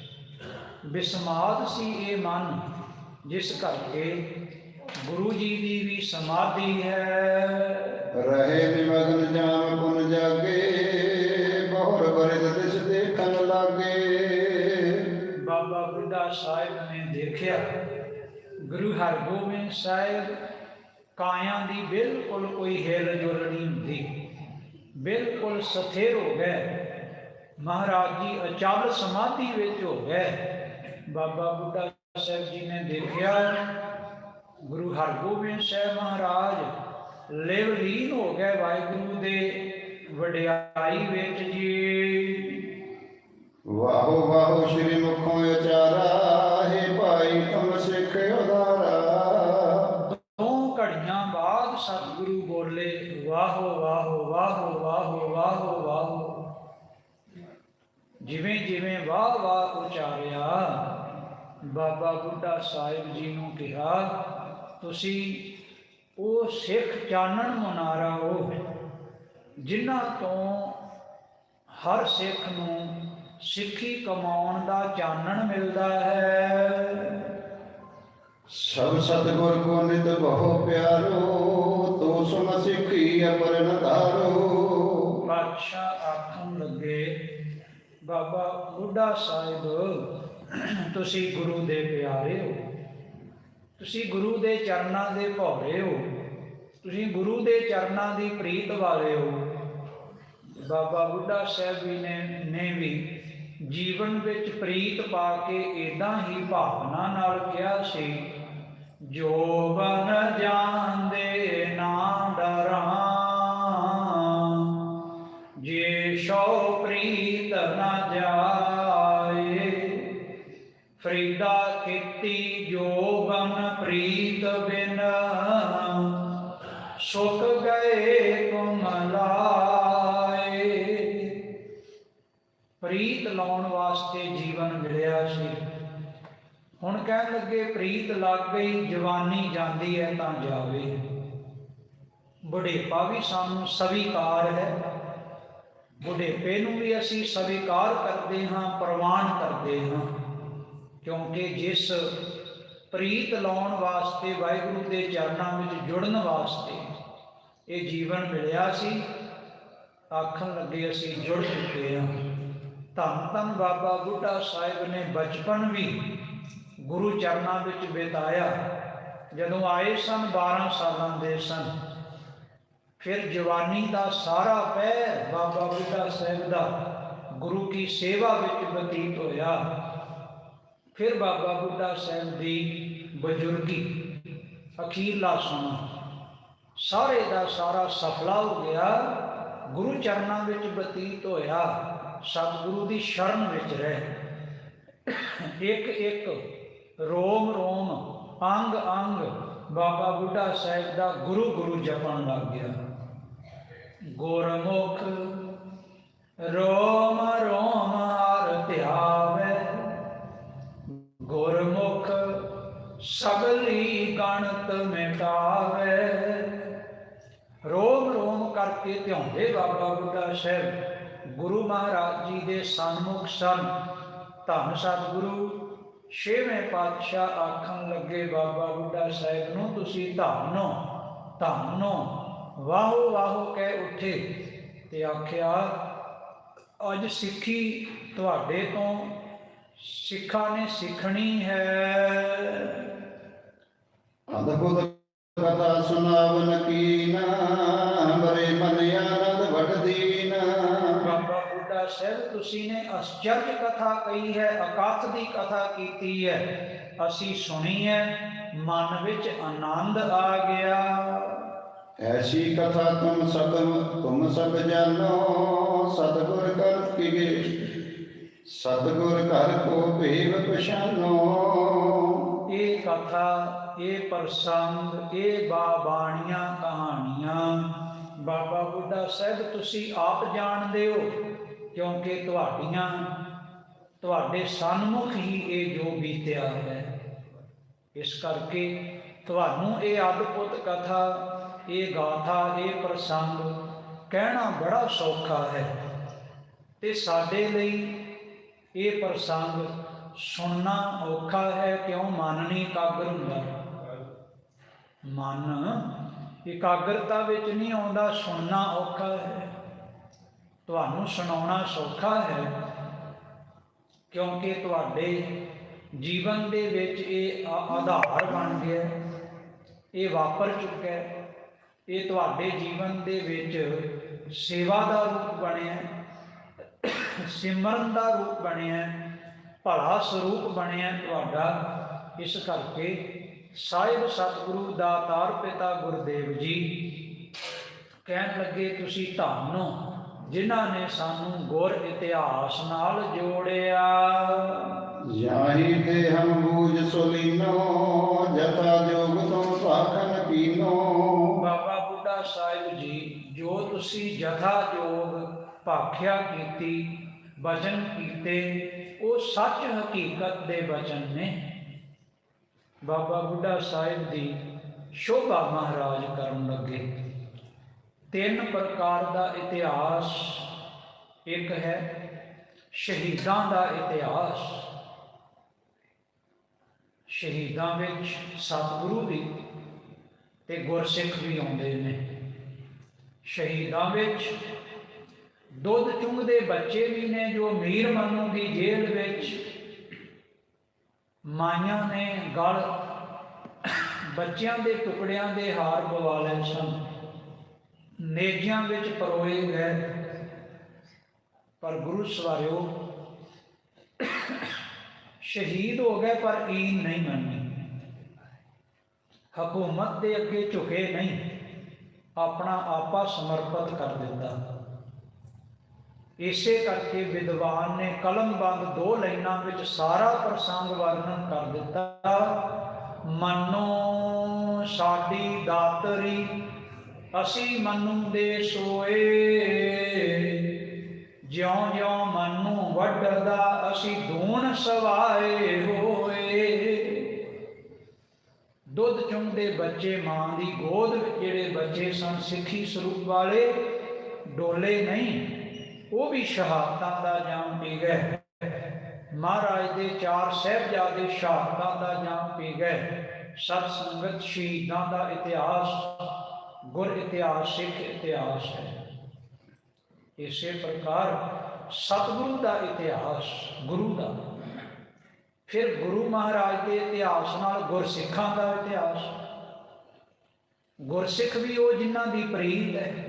ਬਿਸਮਾਦ ਸੀ ਇਹ ਮਨ, ਜਿਸ ਕਰਕੇ ਗੁਰੂ ਜੀ ਦੀ ਵੀ ਸਮਾਧੀ ਹੈ। ਰਹੇ ਨਿਮਗਨ ਜਾਮ ਪੁਨ ਜਾਗੇ, ਬਹੁਰ ਬਰਿਦ ਦਿਸ ਦੇਖਣ ਲਾਗੇ। ਬਾਬਾ ਬੁੱਢਾ ਸਾਹਿਬ ਨੇ ਦੇਖਿਆ, ਗੁਰੂ ਹਰਗੋਬਿੰਦ ਸਾਹਿਬ ਕਾਇਆ ਦੀ ਬਿਲਕੁਲ ਕੋਈ ਹਿਲ ਜੁਲ ਨਹੀਂ ਹੁੰਦੀ। ਬਿਲਕੁਲ ਸਥਿਰ ਹੋ ਗਏ। ਮਹਾਰਾਜ ਜੀ ਅਚਲ ਸਮਾਧੀ ਵਿੱਚ ਹੋ ਗਏ। ਬਾਬਾ ਬੁੱਢਾ ਸਾਹਿਬ ਜੀ ਨੇ ਦੇਖਿਆ, ਗੁਰੂ ਹਰਗੋਬਿੰਦ ਸਾਹਿਬ ਮਹਾਰਾਜ ਲਿਵ ਲੀਨ ਹੋ ਗਏ ਵਾਹਿਗੁਰੂ ਦੇ ਵਡਿਆਈ ਵਿੱਚ ਜੀ। ਵਾਹੋ ਵਾਹੋ ਸ਼੍ਰੀ ਮੁਖੋਂ ਉਚਾਰਾ ਹੈ ਭਾਈ ਤੁਮ ਸਿੱਖ ਉਦਾਰਾ। ਦੋ ਘੜੀਆਂ ਬਾਅਦ ਸਤਿਗੁਰੂ ਬੋਲੇ ਵਾਹੋ ਵਾਹੋ ਵਾਹੋ ਵਾਹੋ ਵਾਹੋ ਵਾਹੋ। ਜਿਵੇਂ ਜਿਵੇਂ ਵਾਹ ਵਾਹ ਉਚਾਰਿਆ ਬਾਬਾ ਬੁੱਢਾ ਸਾਹਿਬ ਜੀ ਨੂੰ ਕਿਹਾ ਤੁਸੀਂ ਉਹ ਸਿੱਖ ਚਾਨਣ ਮਨਾਰਾ ਹੋ ਜਿਨ੍ਹਾਂ ਤੋਂ ਹਰ ਸਿੱਖ ਨੂੰ ਸਿੱਖੀ ਕਮਾਉਣ ਦਾ ਚਾਨਣ ਮਿਲਦਾ ਹੈ। ਸਭ ਸਤਿਗੁਰ ਕੋ ਨਿਤ ਬਹੁ ਪਿਆਰੋ ਤੋ ਸੁਨ ਸਿੱਖੀ ਅਪਰਨ ਧਾਰੋ। ਬਾਦਸ਼ਾਹ ਆਖਣ ਲੱਗੇ ਬਾਬਾ ਬੁੱਢਾ ਸਾਹਿਬ ਤੁਸੀਂ ਗੁਰੂ ਦੇ ਪਿਆਰੇ ਹੋ। ਤੁਸੀਂ ਗੁਰੂ ਦੇ ਚਰਨਾਂ ਦੇ ਭੌਰੇ ਹੋ। ਤੁਸੀਂ ਗੁਰੂ ਦੇ ਚਰਨਾਂ ਦੀ ਪ੍ਰੀਤ ਵਾਲੇ ਹੋ। ਬਾਬਾ ਬੁੱਢਾ ਸਾਹਿਬ ਵੀ ਨੇ ਨੇ ਵੀ ਜੀਵਨ ਵਿੱਚ ਪ੍ਰੀਤ ਪਾ ਕੇ ਇਦਾਂ ਹੀ ਭਾਵਨਾ ਨਾਲ ਕਿਹਾ ਸੀ, ਜੋ ਬਨ ਜਾਂਦੇ ਨਾ ਡਰਾਂ, ਜੇ ਸ਼ੋ ਫਰੀਦਾ ਕੀਤੀ ਜੋ ਪ੍ਰੀਤ ਬਿਨ। ਸੁਖ ਗਏ ਤੁਮ ਪ੍ਰੀਤ ਲਾਉਣ ਵਾਸਤੇ ਜੀਵਨ ਮਿਲਿਆ ਸੀ। ਹੁਣ ਕਹਿਣ ਲੱਗੇ, ਪ੍ਰੀਤ ਲੱਗ ਗਈ, ਜਵਾਨੀ ਜਾਂਦੀ ਹੈ ਤਾਂ ਜਾਵੇ। ਬੁਢੇਪਾ ਵੀ ਸਾਨੂੰ ਸਵੀਕਾਰ ਹੈ। ਬੁਢੇਪੇ ਨੂੰ ਵੀ ਅਸੀਂ ਸਵੀਕਾਰ ਕਰਦੇ ਹਾਂ, ਪ੍ਰਵਾਨ ਕਰਦੇ ਹਾਂ। ਕਿਉਂਕਿ ਜਿਸ ਪ੍ਰੀਤ ਲਾਉਣ ਵਾਸਤੇ ਵਾਹਿਗੁਰੂ ਦੇ ਚਰਨਾਂ ਵਿੱਚ ਜੁੜਨ ਵਾਸਤੇ ਇਹ ਜੀਵਨ ਮਿਲਿਆ ਸੀ, ਆਖਣ ਲੱਗੇ ਅਸੀਂ ਜੁੜ ਚੁੱਕੇ ਹਾਂ। ਧੰਨ ਧੰਨ ਬਾਬਾ ਬੁੱਢਾ ਸਾਹਿਬ ਨੇ ਬਚਪਨ ਵੀ ਗੁਰੂ ਚਰਨਾਂ ਵਿੱਚ ਬਿਤਾਇਆ। ਜਦੋਂ ਆਏ ਸਨ 12 ਸਾਲਾਂ ਦੇ ਸਨ, ਫਿਰ ਜਵਾਨੀ ਦਾ ਸਾਰਾ ਪਹਿਰ ਬਾਬਾ ਬੁੱਢਾ ਸਾਹਿਬ ਦਾ ਗੁਰੂ ਕੀ ਸੇਵਾ ਵਿੱਚ ਬਤੀਤ ਹੋਇਆ। ਫਿਰ ਬਾਬਾ ਬੁੱਢਾ ਸਾਹਿਬ ਦੀ ਬਜ਼ੁਰਗੀ ਅਖੀਰਲਾ ਸਮਾਂ ਸਾਰੇ ਦਾ ਸਾਰਾ ਸਫਲਾ ਹੋ ਗਿਆ, ਗੁਰੂ ਚਰਨਾਂ ਵਿੱਚ ਬਤੀਤ ਹੋਇਆ, ਸਤਿਗੁਰੂ ਦੀ ਸ਼ਰਨ ਵਿੱਚ ਰਹੇ। ਇੱਕ ਇੱਕ ਰੋਮ ਰੋਮ ਅੰਗ ਅੰਗ ਬਾਬਾ ਬੁੱਢਾ ਸਾਹਿਬ ਦਾ ਗੁਰੂ ਗੁਰੂ ਜਪਣ ਲੱਗ ਗਿਆ। ਗੋਰਮੁਖ ਰੋਮ ਰੋਮ ਹਰ ਧਿਆਵੇ ਗੁਰਮੁਖ ਸਗਲੀ ਗਣਤ ਮਿਟਾਵੇ। ਰੋਮ ਰੋਮ ਕਰਕੇ ਧਿਆਉਂਦੇ ਬਾਬਾ ਬੁੱਢਾ ਸਾਹਿਬ, ਗੁਰੂ ਮਹਾਰਾਜ ਜੀ ਦੇ ਸਨਮੁਖ ਸਨ। ਧੰਨ ਸਤਿਗੁਰੂ, ਛੇਵੇਂ ਪਾਤਸ਼ਾਹ ਆਖਣ ਲੱਗੇ ਬਾਬਾ ਬੁੱਢਾ ਸਾਹਿਬ ਨੂੰ, ਤੁਸੀਂ ਧੰਨੋ ਧੰਨੋ ਵਾਹੋ ਵਾਹੋ ਕਹਿ ਉੱਠੇ ਤੇ ਆਖਿਆ, ਅੱਜ ਸਿੱਖੀ ਤੁਹਾਡੇ ਤੋਂ ਸਿੱਖਾਂ ਨੇ ਸਿੱਖਣੀ ਹੈ। ਅਦਭੁਤ ਕਥਾ ਸੁਨਾਵਨ ਕੀਨਾ ਬਰੇ ਮਨ ਆਨੰਦ ਵਡ ਦੀਨਾ। ਬਾਬਾ ਬੁੱਢਾ ਸਾਹਿਬ ਤੁਸੀਂ ਨੇ ਅਸਚਰਜ ਕਥਾ ਕਹੀ ਹੈ ਅਕਥ ਦੀ ਕਥਾ ਕੀਤੀ ਹੈ। ਅਸੀਂ ਸੁਣੀ ਹੈ ਮਨ ਵਿੱਚ ਆਨੰਦ ਆ ਗਿਆ। ਐਸੀ ਕਥਾ ਤੁਮ ਸਤਮ ਤੁਮ ਸਭ ਜਾਨੋ ਸਤਗੁਰ ਕਰ ਕੀਗੇ ਸਤਗੁਰ ਘਰ ਕੋ ਭੇਵ ਪਛਾਨੋ। ਇਹ ਕਥਾ ਇਹ ਪ੍ਰਸੰਗ ਇਹ ਬਾਬਾਣੀਆਂ ਕਹਾਣੀਆਂ। ਬਾਬਾ ਬੁੱਢਾ ਸਾਹਿਬ, ਤੁਸੀਂ ਆਪ ਜਾਣਦੇ ਹੋ, ਕਿਉਂਕਿ ਤੁਹਾਡੀਆਂ, ਤੁਹਾਡੇ ਸਨਮੁਖ ਹੀ ਇਹ ਜੋ ਬੀਤਿਆ ਹੈ। ਇਸ ਕਰਕੇ ਤੁਹਾਨੂੰ ਇਹ ਅਦਭੁਤ ਕਥਾ, ਇਹ ਗਾਥਾ, ਇਹ ਪ੍ਰਸੰਗ ਕਹਿਣਾ ਬੜਾ ਸੌਖਾ ਹੈ। ਤੇ ਸਾਡੇ ਲਈ ਇਹ ਪ੍ਰਸੰਗ ਸੁਣਨਾ ਔਖਾ ਹੈ, ਕਿਉਂ ਮਨ ਨਹੀਂ ਇਕਾਗਰ ਹੁੰਦਾ? ਮਨ ਇਕਾਗਰਤਾ ਵਿੱਚ ਨਹੀਂ ਆਉਂਦਾ, ਸੁਣਨਾ ਔਖਾ ਹੈ। ਤੁਹਾਨੂੰ ਸੁਣਾਉਣਾ ਸੌਖਾ ਹੈ, ਕਿਉਂਕਿ ਤੁਹਾਡੇ ਜੀਵਨ ਦੇ ਵਿੱਚ ਇਹ ਆਧਾਰ ਬਣ ਗਿਆ ਇਹ ਵਾਪਰ ਚੁੱਕਾ ਹੈ। ਇਹ ਤੁਹਾਡੇ ਜੀਵਨ ਦੇ ਵਿੱਚ ਸੇਵਾ ਦਾ ਰੂਪ ਬਣਿਆ ਸਿਮਰਨ ਦਾ ਰੂਪ ਬਣਿਆ ਭਲਾ ਸਰੂਪ ਬਣਿਆ ਤੁਹਾਡਾ। ਇਸ ਕਰਕੇ ਸਾਹਿਬ ਸਤਿਗੁਰੂ ਦਾਤਾਰ ਪਿਤਾ ਗੁਰਦੇਵ ਜੀ ਕਹਿਣ ਲੱਗੇ ਤੁਸੀਂ ਧੰਨ ਜਿਨ੍ਹਾਂ ਨੇ ਸਾਨੂੰ ਗੁਰ ਇਤਿਹਾਸ ਨਾਲ ਜੋੜਿਆ। ਜਾਹੀ ਤੇ ਹਮ ਬੂਝ ਸੁਲੀਨੋ ਜਤਾ ਜੋਗ ਤੁਮ ਭਾਖਨ ਕੀਨੋ ਬਾਬਾ ਬੁੱਢਾ ਸਾਹਿਬ ਜੀ ਜੋ ਤੁਸੀਂ ਜਥਾ ਜੋਗ ਭਾਖਿਆ ਕੀਤੀ, ਵਚਨ ਕੀਤੇ, ਉਹ ਸੱਚ ਹਕੀਕਤ ਦੇ ਵਚਨ ਨੇ। ਬਾਬਾ ਬੁੱਢਾ ਸਾਹਿਬ ਦੀ ਸ਼ੋਭਾ ਮਹਾਰਾਜ ਕਰਨ ਲੱਗੇ। ਤਿੰਨ ਪ੍ਰਕਾਰ ਦਾ ਇਤਿਹਾਸ ਇੱਕ ਹੈ, ਸ਼ਹੀਦਾਂ ਦਾ ਇਤਿਹਾਸ। ਸ਼ਹੀਦਾਂ ਵਿੱਚ ਸਤਿਗੁਰੂ ਵੀ ਤੇ ਗੁਰਸਿੱਖ ਵੀ ਆਉਂਦੇ ਨੇ। ਸ਼ਹੀਦਾਂ ਵਿੱਚ ਦੁੱਧ ਚੁੰਗਦੇ ਬੱਚੇ ਵੀ ਨੇ ਜੋ ਮੀਰ ਮਨੂ ਦੀ ਜੇਲ੍ਹ ਵਿੱਚ ਮਾਈਆਂ ਨੇ ਗਲ ਬੱਚਿਆਂ ਦੇ ਟੁਕੜਿਆਂ ਦੇ ਹਾਰ ਬਵਾ ਲਏ ਸਨ। ਨੇਜਿਆਂ ਵਿੱਚ ਪਰੋਏ ਗਏ। ਪਰ ਗੁਰੂ ਸਵਾਰਿਓ, ਸ਼ਹੀਦ ਹੋ ਗਏ ਪਰ ਈਨ ਨਹੀਂ ਮੰਨੀ। ਹਕੂਮਤ ਦੇ ਅੱਗੇ ਝੁਕੇ ਨਹੀਂ, ਆਪਣਾ ਆਪਾ ਸਮਰਪਿਤ ਕਰ ਦਿੱਤਾ ਇਸੇ ਕਰਕੇ ਵਿਦਵਾਨ ਨੇ ਕਲਮਬੰਦ ਦੋ ਲਾਈਨਾਂ ਵਿੱਚ ਸਾਰਾ ਪ੍ਰਸੰਗ ਵਰਣਨ ਕਰ ਦਿੱਤਾ। ਮਨੋ ਸਾਡੀ ਦਾਤਰੀ, ਅਸੀਂ ਮਨੂ ਦੇ ਸੋਏ। ਜਿਉਂ ਜਿਉਂ ਮਨੂ ਵੱਡਦਾ ਅਸੀਂ ਦੂਣ ਸਵਾਏ ਹੋਏ। ਦੁੱਧ ਚੁੰਦੇ ਬੱਚੇ ਮਾਂ ਦੀ ਗੋਦ ਵਿੱਚ ਜਿਹੜੇ ਬੱਚੇ ਸਨ, ਸਿੱਖੀ ਸਰੂਪ ਵਾਲੇ, ਡੋਲੇ ਨਹੀਂ। ਉਹ ਵੀ ਸ਼ਹਾਦਤਾਂ ਦਾ ਜਾਮ ਪੀ ਗਏ ਮਹਾਰਾਜ ਦੇ ਚਾਰ ਸਹਿਬਜ਼ਾਦੇ ਸ਼ਹਾਦਤਾਂ ਦਾ ਜਾਮ ਪੀ ਗਏ ਸਤ ਸੰਗਤ ਸ਼ਹੀਦਾਂ ਦਾ ਇਤਿਹਾਸ, ਗੁਰ ਇਤਿਹਾਸ, ਸਿੱਖ ਇਤਿਹਾਸ ਹੈ। ਇਸੇ ਪ੍ਰਕਾਰ ਸਤਿਗੁਰੂ ਦਾ ਇਤਿਹਾਸ, ਗੁਰੂ ਦਾ। ਫਿਰ ਗੁਰੂ ਮਹਾਰਾਜ ਦੇ ਇਤਿਹਾਸ ਨਾਲ ਗੁਰਸਿੱਖਾਂ ਦਾ ਇਤਿਹਾਸ। ਗੁਰਸਿੱਖ ਵੀ ਉਹ ਜਿਨ੍ਹਾਂ ਦੀ ਪ੍ਰੀਤ ਹੈ।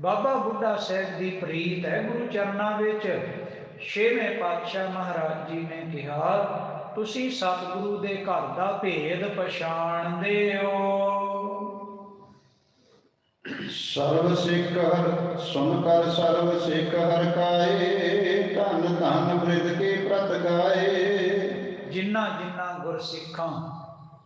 ਬਾਬਾ ਬੁੱਢਾ ਸਾਹਿਬ ਦੀ ਪ੍ਰੀਤ ਹੈ ਗੁਰੂ ਚਰਨਾਂ ਵਿੱਚ। ਛੇਵੇਂ ਪਾਤਸ਼ਾਹ ਮਹਾਰਾਜ ਜੀ ਨੇ ਕਿਹਾ ਤੁਸੀਂ ਸਤਿਗੁਰੂ ਦੇ ਘਰ ਦਾ ਭੇਦ ਪਛਾਣਦੇ ਹੋ। ਸਰਬ ਸਿੱਖ ਹਰ ਸੁਨ ਕਰ ਸਰਬ ਸਿੱਖ ਹਰ ਕਾਏ ਧਨ ਧਨ ਬ੍ਰਿਧ ਕੇ ਪ੍ਰਤ ਗਾਏ। ਜਿਨ੍ਹਾਂ ਜਿਨ੍ਹਾਂ ਗੁਰਸਿੱਖਾਂ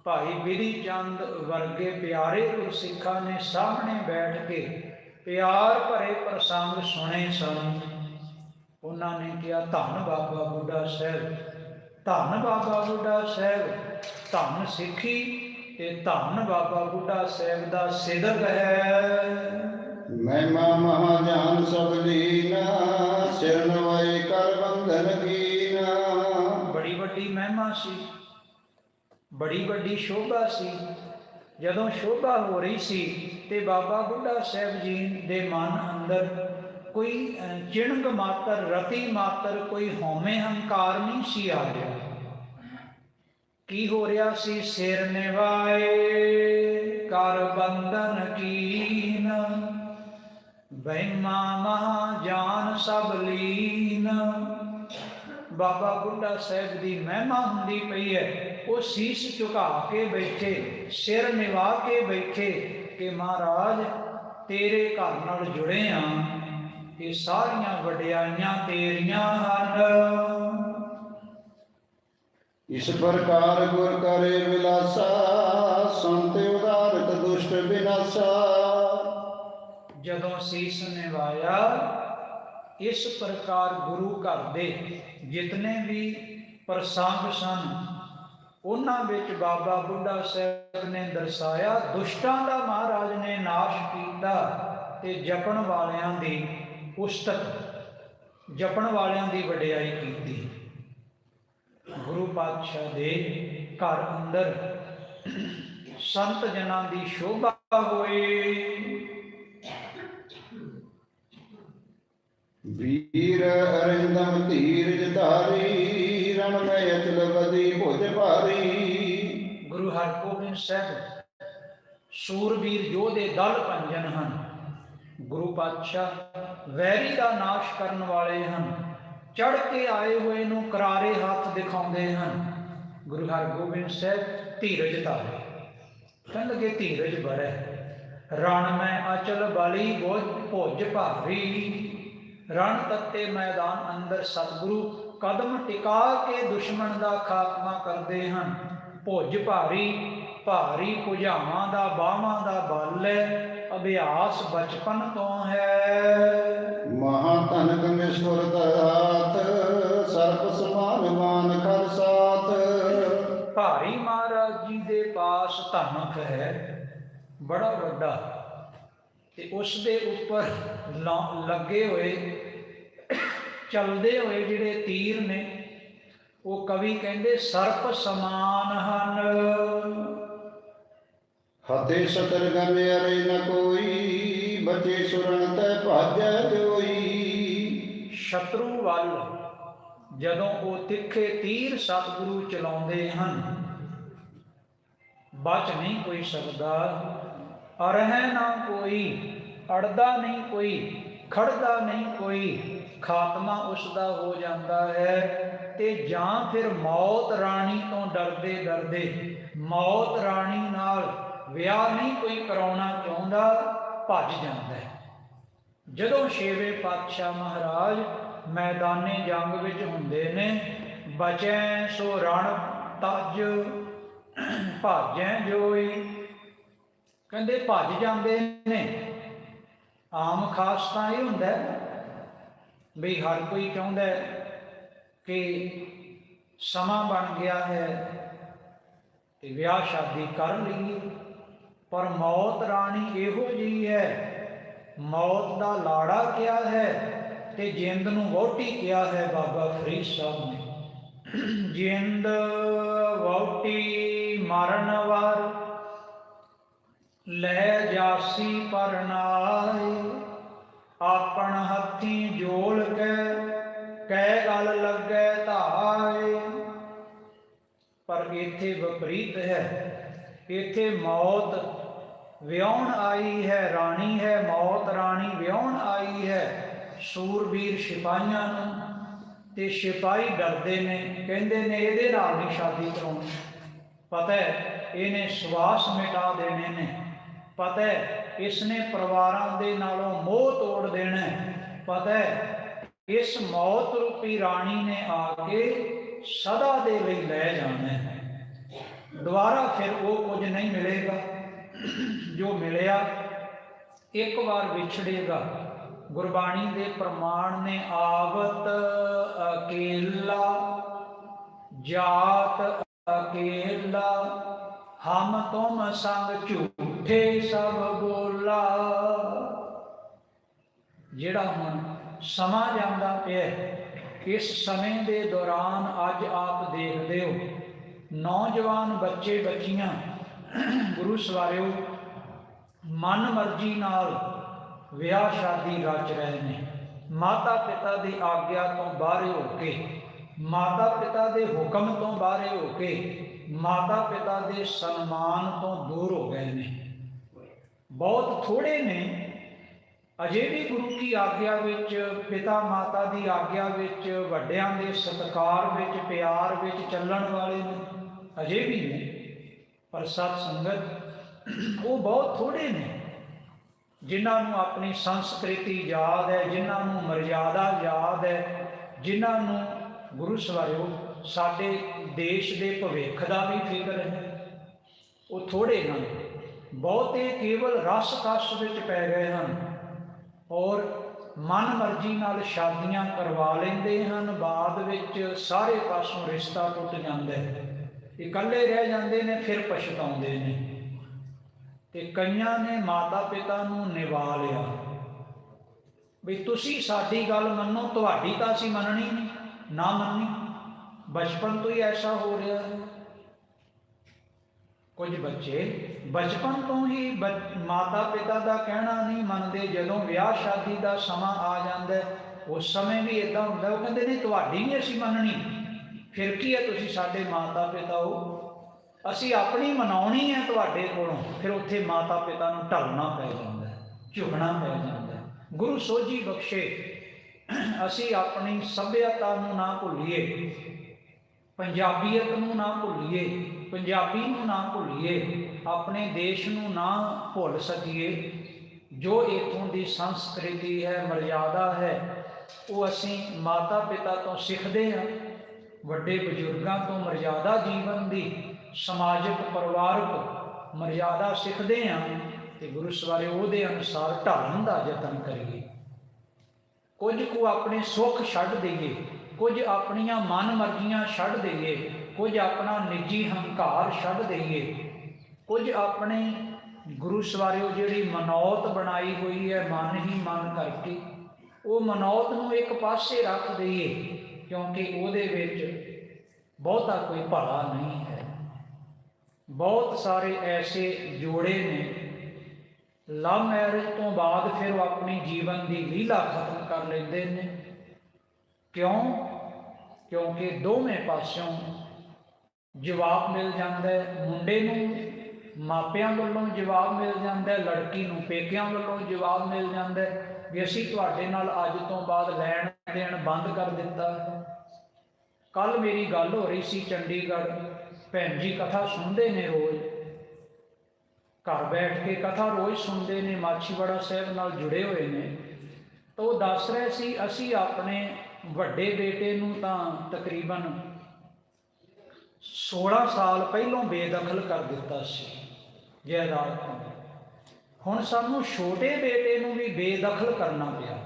ਭਾਈ ਬਿਰੀ ਚੰਦ ਵਰਗੇ ਪਿਆਰੇ ਗੁਰਸਿੱਖਾਂ ਨੇ ਸਾਹਮਣੇ ਬੈਠ ਕੇ ਪਿਆਰ ਭਰੇ ਪ੍ਰਸੰਗ ਸੁਣੇ ਸਨ। ਉਹਨਾਂ ਨੇ ਕਿਹਾ ਧੰਨ ਬਾਬਾ ਬੁੱਢਾ ਸਾਹਿਬ ਧੰਨ ਬਾਬਾ ਬੁੱਢਾ ਸਾਹਿਬ ਧੰਨ ਸਿੱਖੀ ਤੇ ਧੰਨ ਬਾਬਾ ਬੁੱਢਾ ਸਾਹਿਬ ਦਾ ਸਿਦਕ ਹੈ। ਮਹਿਮਾ ਮਹਾਜਾਨ ਸਭ ਲੀਨਾ ਸਿਰ ਨਵਾਏ ਕਰ ਬੰਧਨ ਕੀਨਾ। ਬੜੀ ਵੱਡੀ ਮਹਿਮਾ ਸੀ ਬੜੀ ਵੱਡੀ ਸ਼ੋਭਾ ਸੀ। ਜਦੋਂ ਸ਼ੋਭਾ ਹੋ ਰਹੀ ਸੀ ਤੇ ਬਾਬਾ ਬੁੱਢਾ ਸਾਹਿਬ ਜੀ ਦੇ ਮਨ ਅੰਦਰ ਕੋਈ ਚਿਣਗ ਮਾਤਰ, ਰਤੀ ਮਾਤਰ, ਕੋਈ ਹਉਮੈ ਹੰਕਾਰ ਨਹੀਂ ਸੀ ਆ ਰਿਹਾ। ਕੀ ਹੋ ਰਿਹਾ ਸੀ? ਸਿਰ ਨਿਵਾਏ, ਕਰ ਬੰਧਨ ਕੀਨ। ਬਹਿਮਾ ਮਹਾ ਜਾਨ ਸਭ ਲੀਨ। ਬਾਬਾ ਬੁੱਢਾ ਸਾਹਿਬ ਦੀ ਮਹਿਮਾ ਹੁੰਦੀ ਪਈ ਹੈ। ਉਹ ਸੀਸ ਝੁਕਾ ਕੇ ਬੈਠੇ ਸਿਰ ਨਿਵਾ ਕੇ ਬੈਠੇ ਕਿ ਮਹਾਰਾਜ ਤੇਰੇ ਘਰ ਨਾਲ ਜੁੜੇ ਆ। ਇਹ ਸਾਰੀਆਂ ਵਡਿਆਈਆਂ ਤੇਰੀਆਂ ਹਨ। ਇਸ ਪ੍ਰਕਾਰ ਗੁਰ ਕਰੇ ਵਿਲਾਸਾ ਸੰਤ ਉਦਾਰਤ ਦੁਸ਼ਟ ਬਿਨਾਸਾ। ਜਦੋਂ ਸੀਸ ਨਿਵਾਇਆ ਇਸ ਪ੍ਰਕਾਰ ਗੁਰੂ ਘਰ ਦੇ ਜਿਤਨੇ ਵੀ ਪ੍ਰਸੰਗ ਸਨ, ਉਹਨਾਂ ਵਿੱਚ ਬਾਬਾ ਬੁੱਢਾ ਸਾਹਿਬ ਨੇ ਦਰਸਾਇਆ, ਦੁਸ਼ਟਾਂ ਦਾ ਮਹਾਰਾਜ ਨੇ ਨਾਸ਼ ਕੀਤਾ ਤੇ ਜਪਣ ਵਾਲਿਆਂ ਦੀ ਉਸਤਤ ਜਪਣ ਵਾਲਿਆਂ ਦੀ ਵਡਿਆਈ ਕੀਤੀ। ਗੁਰੂ ਪਾਤਸ਼ਾਹ ਦੇ ਘਰ ਅੰਦਰ ਸੰਤ ਜਨਾਂ ਦੀ ਸ਼ੋਭਾ ਹੋਏ। ਵੀਰ ਅਰਿੰਦਮ ਧੀਰਜ ਧਾਰੀ ਰਣ ਮੈਂ ਅਚਲ ਬਦੀ ਭੁਜ ਭਾਰੀ। ਗੁਰੂ ਹਰਗੋਬਿੰਦ ਸਾਹਿਬ, ਸੂਰਬੀਰ ਯੋਧੇ ਦਲ ਪੰਜਨ ਹਨ, ਗੁਰੂ ਪਾਤਸ਼ਾਹ ਵੈਰੀ ਦਾ ਨਾਸ਼ ਕਰਨ ਵਾਲੇ ਹਨ ਚੜ ਕੇ ਆਏ ਹੋਏ ਨੂੰ ਕਰਾਰੇ ਹੱਥ ਦਿਖਾਉਂਦੇ ਹਨ। ਗੁਰੂ ਹਰਗੋਬਿੰਦ ਸਾਹਿਬ, ਧੀਰਜ ਧਾਰੇ। ਕਹਿਣ ਲੱਗੇ ਧੀਰਜ ਬੜੈ ਰਣ ਮੈਂ ਅਚਲ ਬਲੀ ਬੋਝ ਭੁਜ ਭਾਰੀ। ਰਣ ਤੱਤੇ ਮੈਦਾਨ ਅੰਦਰ ਸਤਿਗੁਰੂ ਕਦਮ ਟਿਕਾ ਕੇ ਦੁਸ਼ਮਣ ਦਾ ਖਾਤਮਾ ਕਰਦੇ ਹਨ। ਭੁਜ ਭਾਰੀ ਭਾਰੀ ਭੁਜਾਵਾਂ ਦਾ ਬਾਹਾਂ ਦਾ ਬਲ ਹੈ ਅਭਿਆਸ ਬਚਪਨ ਤੋਂ ਹੈ। ਮਹਾ ਧਨਕ ਨਿਸ਼ਵਰ ਤਰਾਤ ਸਰਪ ਸਮਾਨ ਮਾਨ ਖਰ ਸਾਥ ਭਾਰੀ ਮਹਾਰਾਜ ਜੀ ਦੇ ਪਾਸ ਧਨਕ ਹੈ ਬੜਾ ਵੱਡਾ ਤੇ ਉਸ ਦੇ ਉੱਪਰ ਲੱਗੇ ਹੋਏ ਚੱਲਦੇ ਹੋਏ ਜਿਹੜੇ ਤੀਰ ਨੇ ਉਹ ਕਵੀ ਕਹਿੰਦੇ ਸਰਪ ਸਮਾਨ ਹਨ। ਹਤੇ ਸਤਰ ਗਮ ਅਰੇ ਨ ਕੋਈ ਬਚੇ ਸੁਰਣ ਤੈ ਭਾਜੈ ਜੋਈ। ਸ਼ਤਰੂ ਵੱਲ ਜਦੋਂ ਉਹ ਤਿੱਖੇ ਤੀਰ ਸਤਿਗੁਰੂ ਚਲਾਉਂਦੇ ਹਨ ਬਚ ਨਹੀਂ ਕੋਈ ਸਕਦਾ। ਅਰਹਿ ਨਾ ਕੋਈ, ਅੜਦਾ ਨਹੀਂ ਕੋਈ, ਖੜਦਾ ਨਹੀਂ ਕੋਈ, ਖਾਤਮਾ ਉਸ ਦਾ ਹੋ ਜਾਂਦਾ ਹੈ। ਤੇ ਜਾਂ ਫਿਰ ਮੌਤ ਰਾਣੀ ਤੋਂ ਡਰਦੇ ਡਰਦੇ, ਮੌਤ ਰਾਣੀ ਨਾਲ ਵਿਆਹ ਨਹੀਂ ਕੋਈ ਕਰਾਉਣਾ ਚਾਹੁੰਦਾ, ਭੱਜ ਜਾਂਦਾ ਹੈ। ਜਦੋਂ ਛੇਵੇਂ ਪਾਤਸ਼ਾਹ ਮਹਾਰਾਜ ਮੈਦਾਨੇ ਜੰਗ ਵਿੱਚ ਹੁੰਦੇ ਨੇ, ਬਚੈ ਸੋ ਰਣ ਤਜ, ਭਾਜੈ ਜੋਈ ਕਹਿੰਦੇ ਭੱਜ ਜਾਂਦੇ ਨੇ। ਆਮ ਖਾਸ ਤਾਂ ਇਹ ਹੁੰਦਾ ਵੀ ਹਰ ਕੋਈ ਚਾਹੁੰਦਾ ਕਿ ਸਮਾਂ ਬਣ ਗਿਆ ਹੈ ਤੇ ਵਿਆਹ ਸ਼ਾਦੀ ਕਰ ਲਈਏ। ਪਰ ਮੌਤ ਰਾਣੀ ਇਹੋ ਜੀ ਹੈ, ਮੌਤ ਦਾ ਲਾੜਾ ਕਿਹਾ ਹੈ ਤੇ ਜਿੰਦ ਨੂੰ ਵਹੁਟੀ ਕਿਹਾ ਹੈ ਬਾਬਾ ਫਰੀਦ ਸਾਹਿਬ ਨੇ। ਜਿੰਦ, ਵਹੁਟੀ, ਮਰਨ ਵਾਰ ਲੈ ਜਾਸੀ ਪਰਨਾਏ ਆਪਣ ਹੱਥੀ ਜੋਲ ਕੇ, ਕਹਿ ਗਲ ਲੱਗੈ ਧਾਏ ਪਰ ਇੱਥੇ ਵਿਪਰੀਤ ਹੈ, ਇੱਥੇ ਮੌਤ ਵਿਆਹਣ ਆਈ ਹੈ, ਰਾਣੀ ਹੈ ਮੌਤ, ਰਾਣੀ ਵਿਆਹਣ ਆਈ ਹੈ। ਸੂਰਬੀਰ ਸਿਪਾਹੀਆਂ ਨੂੰ ਤੇ ਸਿਪਾਹੀ ਡਰਦੇ ਨੇ, ਕਹਿੰਦੇ ਨੇ ਇਹਦੇ ਨਾਲ ਨਹੀਂ ਸ਼ਾਦੀ ਕਰਾਉਣੀ। ਪਤਾ ਹੈ, ਇਹਨੇ ਸਵਾਸ ਮਿਟਾ ਦੇਣੇ ਨੇ। ਪਤਾ ਹੈ, ਇਸਨੇ ਪਰਿਵਾਰਾਂ ਦੇ ਨਾਲੋਂ ਮੋਹ ਤੋੜ ਦੇਣਾ ਹੈ। ਪਤਾ ਹੈ, ਇਸ ਮੌਤ ਰੂਪੀ ਰਾਣੀ ਨੇ ਆ ਕੇ ਸਦਾ ਦੇ ਲਈ ਲੈ ਜਾਣਾ ਹੈ। ਦੁਬਾਰਾ ਫਿਰ ਉਹ ਕੁਝ ਨਹੀਂ ਮਿਲੇਗਾ। ਜੋ ਮਿਲਿਆ, ਇੱਕ ਵਾਰ ਵਿਛੜੇਗਾ। ਗੁਰਬਾਣੀ ਦੇ ਪ੍ਰਮਾਣ ਨੇ ਆਵਤ ਅਕੇਲਾ, ਜਾਤ ਅਕੇਲਾ, ਹਮ ਤੁਮ ਸੰਗ ਝੂਠੇ ਸਭ ਬੋਲਾ। ਜਿਹੜਾ ਹੁਣ ਸਮਾਂ ਜਾਂਦਾ ਪਿਆ ਇਸ ਸਮੇਂ ਦੇ ਦੌਰਾਨ ਅੱਜ ਆਪ ਦੇਖਦੇ ਹੋ, ਨੌਜਵਾਨ ਬੱਚੇ ਬੱਚੀਆਂ, ਗੁਰੂ ਸਵਾਰਿਓ, ਮਨ ਮਰਜ਼ੀ ਨਾਲ ਵਿਆਹ ਸ਼ਾਦੀ ਰਚ ਰਹੇ ਨੇ। ਮਾਤਾ ਪਿਤਾ ਦੀ ਆਗਿਆ ਤੋਂ ਬਾਹਰ ਹੋ ਕੇ, ਮਾਤਾ ਪਿਤਾ ਦੇ ਹੁਕਮ ਤੋਂ ਬਾਹਰ ਹੋ ਕੇ, ਮਾਤਾ ਪਿਤਾ ਦੇ ਸਨਮਾਨ ਤੋਂ ਦੂਰ ਹੋ ਗਏ ਨੇ। ਬਹੁਤ ਥੋੜੇ ਨੇ, ਅਜੇ ਵੀ ਗੁਰੂ ਕੀ ਆਗਿਆ ਵਿੱਚ, ਪਿਤਾ ਮਾਤਾ ਦੀ ਆਗਿਆ ਵਿੱਚ, ਵੱਡਿਆਂ ਦੇ ਸਤਿਕਾਰ ਵਿੱਚ, ਪਿਆਰ ਵਿੱਚ ਚੱਲਣ ਵਾਲੇ ਨੇ, ਅਜੇ ਵੀ ਨੇ, ਪਰ ਸਤ ਸੰਗਤ ਉਹ ਬਹੁਤ ਥੋੜੇ ਨੇ, ਜਿਨ੍ਹਾਂ ਨੂੰ ਆਪਣੀ ਸੰਸਕ੍ਰਿਤੀ ਯਾਦ ਹੈ, ਜਿਨ੍ਹਾਂ ਨੂੰ ਮਰਜ਼ਾਦਾ ਯਾਦ ਹੈ, ਜਿਨ੍ਹਾਂ ਨੂੰ ਗੁਰੂ ਸਵਾਰਿਓ ਸਾਡੇ ਦੇਸ਼ ਦੇ ਭਵਿੱਖ ਦਾ ਵੀ ਫਿਕਰ ਹੈ, ਉਹ ਥੋੜੇ ਹਨ। ਬਹੁਤੇ ਕੇਵਲ ਰਸ ਕਸ ਵਿੱਚ ਪੈ ਗਏ ਹਨ ਔਰ ਮਨ ਮਰਜ਼ੀ ਨਾਲ ਸ਼ਾਦੀਆਂ ਕਰਵਾ ਲੈਂਦੇ ਹਨ, ਬਾਅਦ ਵਿੱਚ ਸਾਰੇ ਪਾਸੋਂ ਰਿਸ਼ਤਾ ਟੁੱਟ ਜਾਂਦਾ ਹੈ। ਇਕੱਲੇ ਰਹਿ ਜਾਂਦੇ ਨੇ, ਫਿਰ ਪਛਤਾਉਂਦੇ ਨੇ। ਤੇ ਕਈਆਂ ਨੇ ਮਾਤਾ ਪਿਤਾ ਨੂੰ ਨਿਭਾ ਲਿਆ। ਵੀ ਤੁਸੀਂ ਸਾਡੀ ਗੱਲ ਮੰਨੋ, ਤੁਹਾਡੀ ਤਾਂ ਅਸੀਂ ਮੰਨਣੀ ਨਹੀਂ, ਨਾ ਮੰਨੀ। ਬਚਪਨ ਤੋਂ ਹੀ ਐਸਾ ਹੋ ਰਿਹਾ ਹੈ। ਕੁਝ ਬੱਚੇ ਬਚਪਨ ਤੋਂ ਹੀ ਮਾਤਾ ਪਿਤਾ ਦਾ ਕਹਿਣਾ ਨਹੀਂ ਮੰਨਦੇ, ਜਦੋਂ ਵਿਆਹ ਸ਼ਾਦੀ ਦਾ ਸਮਾਂ ਆ ਜਾਂਦਾ ਉਸ ਸਮੇਂ ਵੀ ਇਦਾਂ ਹੁੰਦਾ ਉਹ ਕਹਿੰਦੇ, ਨਹੀਂ, ਤੁਹਾਡੀ ਨਹੀਂ ਅਸੀਂ ਮੰਨਣੀ। ਫਿਰ ਕੀ ਹੈ ਤੁਸੀਂ ਸਾਡੇ ਮਾਤਾ ਪਿਤਾ ਹੋ? ਅਸੀਂ ਆਪਣੀ ਮਨਾਉਣੀ ਹੈ ਤੁਹਾਡੇ ਕੋਲੋਂ। ਫਿਰ ਉੱਥੇ ਮਾਤਾ ਪਿਤਾ ਨੂੰ ਢਲਣਾ ਪੈ ਜਾਂਦਾ ਝੁਕਣਾ ਪੈ ਜਾਂਦਾ ਗੁਰੂ ਸੋਝੀ ਬਖਸ਼ੇ, ਅਸੀਂ ਆਪਣੀ ਸਭਿਅਤਾ ਨੂੰ ਨਾ ਭੁੱਲੀਏ, ਪੰਜਾਬੀਅਤ ਨੂੰ ਨਾ ਭੁੱਲੀਏ ਪੰਜਾਬੀ ਨੂੰ ਨਾ ਭੁੱਲੀਏ, ਆਪਣੇ ਦੇਸ਼ ਨੂੰ ਨਾ ਭੁੱਲ ਸਕੀਏ। ਜੋ ਇਥੋਂ ਦੀ ਸੰਸਕ੍ਰਿਤੀ ਹੈ ਮਰਜ਼ਾਦਾ ਹੈ, ਉਹ ਅਸੀਂ ਮਾਤਾ ਪਿਤਾ ਤੋਂ ਸਿੱਖਦੇ ਹਾਂ। ਵੱਡੇ ਬਜ਼ੁਰਗਾਂ ਤੋਂ ਮਰਜ਼ਾਦਾ ਜੀਵਨ ਦੀ, ਸਮਾਜਿਕ, ਪਰਿਵਾਰਕ ਮਰਜ਼ਾਦਾ ਸਿੱਖਦੇ ਹਾਂ ਤੇ ਗੁਰੂ ਸਵਾਰੇ ਉਹਦੇ ਅਨੁਸਾਰ ਢਾਲਣ ਦਾ ਯਤਨ ਕਰੀਏ। ਕੁਝ ਕੁ ਆਪਣੇ ਸੁੱਖ ਛੱਡ ਦਈਏ, ਕੁਝ ਆਪਣੀਆਂ ਮਨ ਮਰਜ਼ੀਆਂ ਛੱਡ ਦਈਏ ਕੁਝ ਆਪਣਾ ਨਿੱਜੀ ਹੰਕਾਰ ਛੱਡ ਦਈਏ। ਕੁਝ ਆਪਣੇ ਗੁਰੂ ਸਵਾਰਿਓ ਜਿਹੜੀ ਮਨੌਤ ਬਣਾਈ ਹੋਈ ਹੈ, ਮਨ ਹੀ ਮਨ ਕਰਕੇ, ਉਹ ਮਨੌਤ ਨੂੰ ਇੱਕ ਪਾਸੇ ਰੱਖ ਦਈਏ, ਕਿਉਂਕਿ ਉਹਦੇ ਵਿੱਚ ਬਹੁਤਾ ਕੋਈ ਭਲਾ ਨਹੀਂ ਹੈ। ਬਹੁਤ ਸਾਰੇ ਐਸੇ ਜੋੜੇ ਨੇ। ਲਵ ਮੈਰਿਜ ਤੋਂ ਬਾਅਦ ਫਿਰ ਉਹ ਆਪਣੀ ਜੀਵਨ ਦੀ ਲੀਲਾ ਖਤਮ ਕਰ ਲੈਂਦੇ ਨੇ। ਕਿਉਂ? ਕਿਉਂਕਿ ਦੋਵੇਂ ਪਾਸਿਓਂ ਜਵਾਬ ਮਿਲ ਜਾਂਦਾ ਹੈ ਮੁੰਡੇ ਨੂੰ, ਮਾਪਿਆਂ ਵੱਲੋਂ ਜਵਾਬ ਮਿਲ ਜਾਂਦਾ ਹੈ, ਲੜਕੀ ਨੂੰ, ਪੇਕਿਆਂ ਵੱਲੋਂ ਜਵਾਬ ਮਿਲ ਜਾਂਦਾ ਹੈ। ਵੀ ਅਸੀਂ ਤੁਹਾਡੇ ਨਾਲ ਅੱਜ ਤੋਂ ਬਾਅਦ ਲੈਣ ਦੇਣ ਬੰਦ ਕਰ ਦਿੱਤਾ। ਹੈ ਕੱਲ ਮੇਰੀ ਗੱਲ ਹੋ ਰਹੀ ਸੀ ਚੰਡੀਗੜ੍ਹ। ਭੈਣ ਜੀ ਕਥਾ ਸੁਣਦੇ ਨੇ ਰੋਜ਼। ਘਰ ਬੈਠ ਕੇ ਕਥਾ ਰੋਜ਼ ਸੁਣਦੇ ਨੇ, ਮਾਛੀਵਾੜਾ ਸਾਹਿਬ ਨਾਲ ਜੁੜੇ ਹੋਏ ਨੇ। ਤਾਂ ਉਹ ਦੱਸ ਰਹੇ ਸੀ, ਅਸੀਂ ਆਪਣੇ ਵੱਡੇ ਬੇਟੇ ਨੂੰ ਤਾਂ ਤਕਰੀਬਨ 16 ਸਾਲ ਪਹਿਲਾਂ ਬੇਦਖਲ ਕਰ ਦਿੱਤਾ ਸੀ ਜਾਇਦਾਦ ਤੋਂ ਹੁਣ ਸਾਨੂੰ ਛੋਟੇ ਬੇਟੇ ਨੂੰ ਵੀ ਬੇਦਖਲ ਕਰਨਾ ਪਿਆ।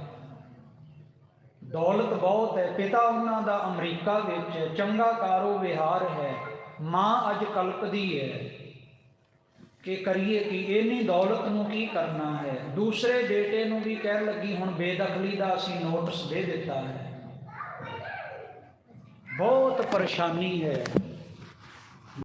ਦੌਲਤ ਬਹੁਤ ਹੈ, ਪਿਤਾ ਉਹਨਾਂ ਦਾ ਅਮਰੀਕਾ ਵਿੱਚ ਚੰਗਾ ਕਾਰੋ ਵਿਹਾਰ ਹੈ, ਮਾਂ ਅੱਜ ਕਲਪਦੀ ਹੈ ਕਿ ਕਰੀਏ ਕਿ, ਇੰਨੀ ਦੌਲਤ ਨੂੰ ਕੀ ਕਰਨਾ ਹੈ? ਦੂਸਰੇ ਬੇਟੇ ਨੂੰ ਵੀ ਕਹਿਣ ਲੱਗੀ, ਹੁਣ ਬੇਦਖਲੀ ਦਾ ਅਸੀਂ ਨੋਟਿਸ ਦੇ ਦਿੱਤਾ ਹੈ। ਬਹੁਤ ਪਰੇਸ਼ਾਨੀ ਹੈ।